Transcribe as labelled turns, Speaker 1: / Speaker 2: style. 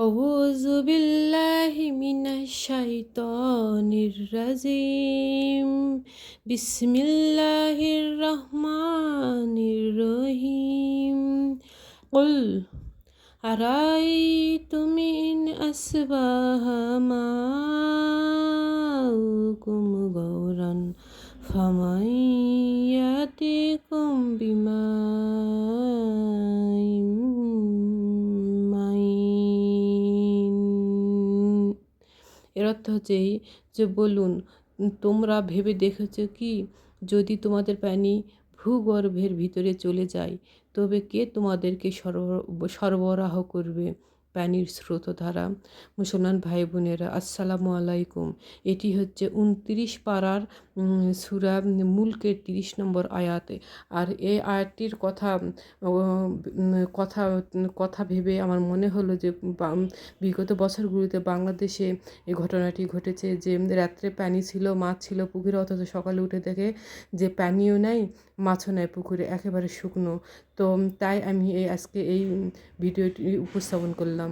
Speaker 1: أعوذ بالله من الشيطان الرجيم بسم الله الرحمن الرحيم قل أرأيتم إن أصبح ماؤكم غورا فمن يأتيكم بماء এর অর্থ হচ্ছে এই যে বলুন, তোমরা ভেবে দেখেছ কি? যদি তোমাদের পানি ভূগর্ভের ভিতরে চলে যায়, তবে কে তোমাদেরকে সরবরাহ করবে? পানির স্রোতধারা। মুসলমান ভাই বোনেরা আসসালামু আলাইকুম। এটি হচ্ছে উনত্রিশ পাড়ার সুরা মুলকের তিরিশ নম্বর আয়াতে। আর এই আয়াতটির কথা কথা কথা ভেবে আমার মনে হলো যে বিগত বছরগুলিতে বাংলাদেশে এই ঘটনাটি ঘটেছে যে, রাত্রে পানি ছিল, মাছ ছিল পুকুরে, অথচ সকালে উঠে দেখে যে, পানিও নেই, মাছও নেয় পুকুরে, একেবারে শুকনো। তো তাই আমি এই আজকে এই ভিডিওটি উপস্থাপন করলাম।